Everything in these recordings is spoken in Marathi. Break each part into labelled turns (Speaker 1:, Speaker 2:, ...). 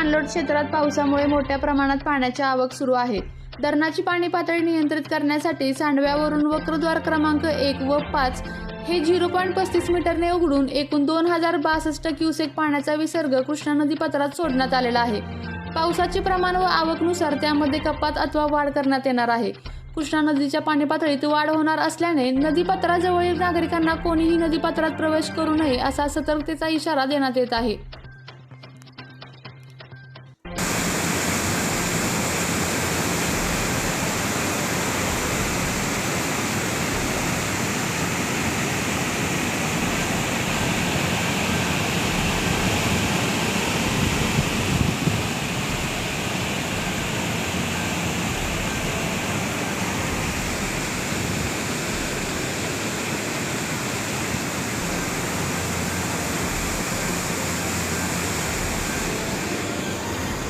Speaker 1: पाणलोट क्षेत्रात पावसामुळे मोठ्या प्रमाणात पाण्याची आवक सुरू आहे. धरणाची पाणी पातळी नियंत्रित करण्यासाठी सांडव्यावरून वक्रद्वार क्रमांक एक व पाच हे झिरो पॉईंट पस्तीस मीटरने उघडून एकूण दोन हजार बासष्ट क्युसेक पाण्याचा विसर्ग कृष्णा नदी पात्रात सोडण्यात आलेला आहे. पावसाचे प्रमाण व आवकनुसार त्यामध्ये कपात अथवा वाढ करण्यात येणार आहे. कृष्णा नदीच्या पाणी पातळीत वाढ होणार असल्याने नदीपात्राजवळील नागरिकांना कोणीही नदीपात्रात प्रवेश करू नये असा सतर्कतेचा इशारा देण्यात येत आहे.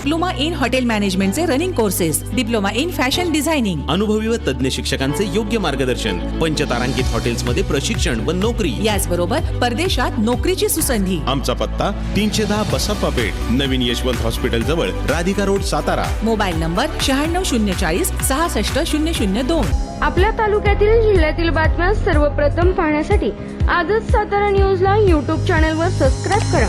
Speaker 2: Diploma in hotel मॅनेजमेंटचे running courses diploma in fashion designing.
Speaker 3: अनुभवी व तज्ज्ञ शिक्षकांचे योग्य मार्गदर्शन पंचतारांकित हॉटेल्समध्ये प्रशिक्षण व नोकरी.
Speaker 2: याचबरोबर परदेशात नोकरीची सुसंधी.
Speaker 4: आमचा पत्ता तीनशे दहा बसप्पा पेठ नवीन यशवंत हॉस्पिटल जवळ Radhika road Satara.
Speaker 2: Mobile number शहाण्णव शून्य चाळीस सहासष्ट शून्य शून्य दोन.
Speaker 5: आपल्या तालुक्यातील जिल्ह्यातील बातम्या सर्वप्रथम पाहण्यासाठी आजच सातारा न्यूजला यूट्यूब चॅनलवर सबस्क्राईब करा.